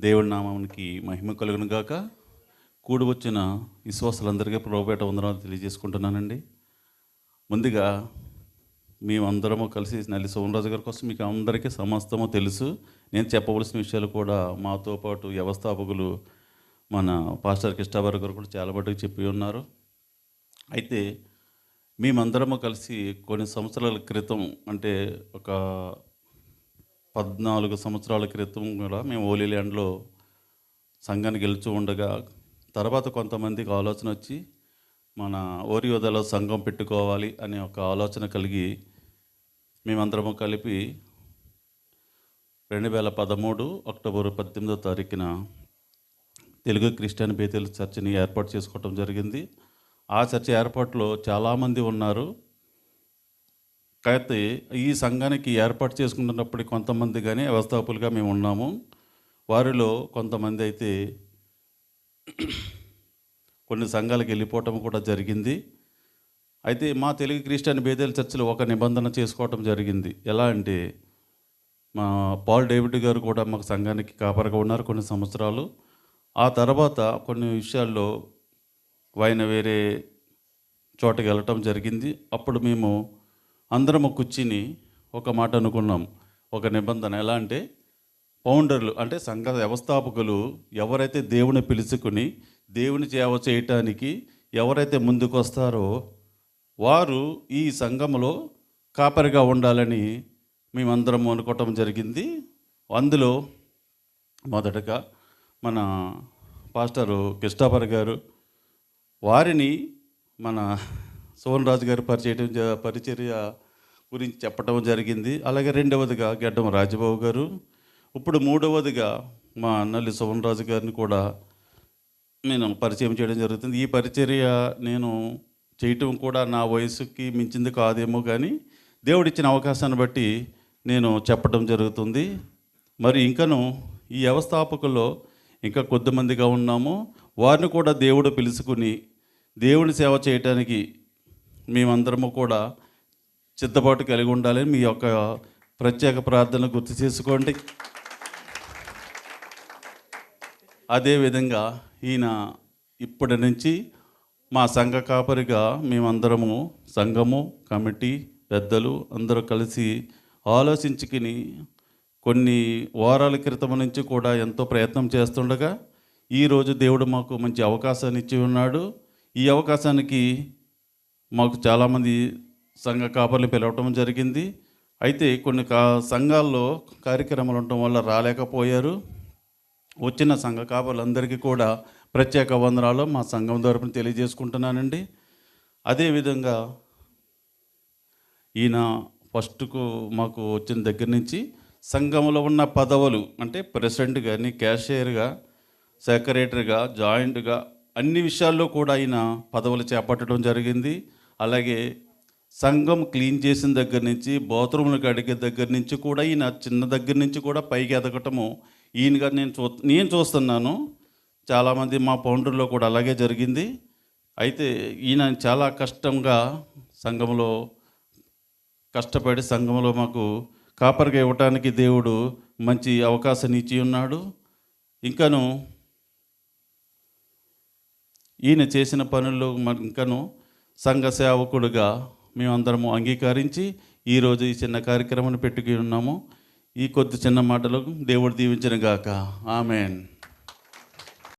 దేవుడి నామానికి మహిమ కలుగును గాక కూడి వచ్చిన విశ్వాసులందరికీ ప్రభుపేట వందనాలు తెలియజేసుకుంటున్నానండి. ముందుగా మేమందరము కలిసి నల్లి సోమరాజు గారి కోసం మీకు అందరికీ సమస్తము తెలుసు. నేను చెప్పవలసిన విషయాలు కూడా మాతో పాటు వ్యవస్థాపకులు మన పాస్టర్ కృష్ణాబారు గారు కూడా చాలా మటుకు చెప్పి ఉన్నారు. అయితే మేమందరము కలిసి కొన్ని సంవత్సరాల క్రితం అంటే ఒక పద్నాలుగు సంవత్సరాల క్రితం కూడా మేము ఓలీ ల్యాండ్లో గెలుచు ఉండగా తర్వాత కొంతమందికి ఆలోచన వచ్చి మన ఓరియోదలో సంఘం పెట్టుకోవాలి అనే ఒక ఆలోచన కలిగి మేమందరము కలిపి రెండు వేల పదమూడు అక్టోబర్ పద్దెనిమిదో తారీఖున తెలుగు క్రిస్టియన్ బేతేల్ చర్చిని ఏర్పాటు చేసుకోవటం జరిగింది. ఆ చర్చ ఏర్పాటులో చాలామంది ఉన్నారు. అయితే ఈ సంఘానికి ఏర్పాటు చేసుకుంటున్నప్పుడు కొంతమంది కానీ వ్యవస్థాపకులుగా మేము ఉన్నాము. వారిలో కొంతమంది అయితే కొన్ని సంఘాలకు వెళ్ళిపోవటం కూడా జరిగింది. అయితే మా తెలుగు క్రిస్టియన్ బేదేల చర్చిలో ఒక నిబంధన చేసుకోవటం జరిగింది. ఎలా అంటే మా పాల్ డేవిడ్ గారు కూడా మాకు సంఘానికి కాపరగా ఉన్నారు కొన్ని సంవత్సరాలు. ఆ తర్వాత కొన్ని విషయాల్లో ఆయన వేరే చోటకి వెళ్ళటం జరిగింది. అప్పుడు మేము అందరము కూర్చుని ఒక మాట అనుకున్నాం. ఒక నిబంధన ఎలా అంటే ఫౌండర్లు అంటే సంఘ వ్యవస్థాపకులు ఎవరైతే దేవుని పిలుచుకుని దేవుని సేవ చేయటానికి ఎవరైతే ముందుకొస్తారో వారు ఈ సంఘములో కాపరిగా ఉండాలని మేమందరం అనుకోవటం జరిగింది. అందులో మొదటగా మన పాస్టరు కృష్ణాపర్ గారు వారిని మన సోన్ రాజు గారు పరిచయం జ- పరిచర్య గురించి చెప్పడం జరిగింది. అలాగే రెండవదిగా గడ్డం రాజబాబు గారు. ఇప్పుడు మూడవదిగా మా అన్నల్లి సోన్ రాజు గారిని కూడా నేను పరిచయం చేయడం జరుగుతుంది. ఈ పరిచర్య నేను చేయటం కూడా నా వయసుకి మించింది కాదేమో కానీ దేవుడిచ్చిన అవకాశాన్ని బట్టి నేను చెప్పడం జరుగుతుంది. మరి ఇంకను ఈ వ్యవస్థాపకుల్లో ఇంకా కొద్దిమందిగా ఉన్నాము. వారిని కూడా దేవుడు పిలుచుకుని దేవుని సేవ చేయటానికి మేమందరము కూడా సిద్ధపాటు కలిగి ఉండాలని మీ యొక్క ప్రత్యేక ప్రార్థన గుర్తు చేసుకోండి. అదేవిధంగా ఈయన ఇప్పటి నుంచి మా సంఘ కాపరిగా మేమందరము సంఘము కమిటీ పెద్దలు అందరూ కలిసి ఆలోచించుకుని కొన్ని వారాల క్రితం నుంచి కూడా ఎంతో ప్రయత్నం చేస్తుండగా ఈరోజు దేవుడు మాకు మంచి అవకాశాన్ని ఇచ్చి ఉన్నాడు. ఈ అవకాశానికి మాకు చాలామంది సంఘ కాపర్లు పిలవటం జరిగింది. అయితే కొన్ని కా సంఘాల్లో కార్యక్రమాలు ఉండటం వల్ల రాలేకపోయారు. వచ్చిన సంఘ కాపర్లందరికీ కూడా ప్రత్యేక వందనాలు మా సంఘం తరపున తెలియజేసుకుంటున్నానండి. అదేవిధంగా ఈయన ఫస్ట్కు మాకు వచ్చిన దగ్గర నుంచి సంఘంలో ఉన్న పదవులు అంటే ప్రెసిడెంట్ కానీ క్యాషియర్గా సెక్రటరీగా జాయింట్గా అన్ని విషయాల్లో కూడా ఆయన పదవులు చేపట్టడం జరిగింది. అలాగే సంఘం క్లీన్ చేసిన దగ్గర నుంచి బాత్రూమ్లకు అడిగే దగ్గర నుంచి కూడా ఈయన చిన్న దగ్గర నుంచి కూడా పైకి ఎదగటము ఈయనగా నేను చూ నేను చూస్తున్నాను. చాలామంది మా పౌండర్లో కూడా అలాగే జరిగింది. అయితే ఈయన చాలా కష్టంగా సంఘంలో కష్టపడి సంఘంలో మాకు కాపరిగా ఇవ్వటానికి దేవుడు మంచి అవకాశం ఇచ్చి ఉన్నాడు. ఇంకను ఈయన చేసిన పనుల్లో మన ఇంకను సంఘ సేవకుడుగా మేమందరము అంగీకరించి ఈరోజు ఈ చిన్న కార్యక్రమాన్ని పెట్టుకుని ఉన్నాము. ఈ కొద్ది చిన్న మాటలు దేవుడు దీవించిన గాక. ఆమెన్.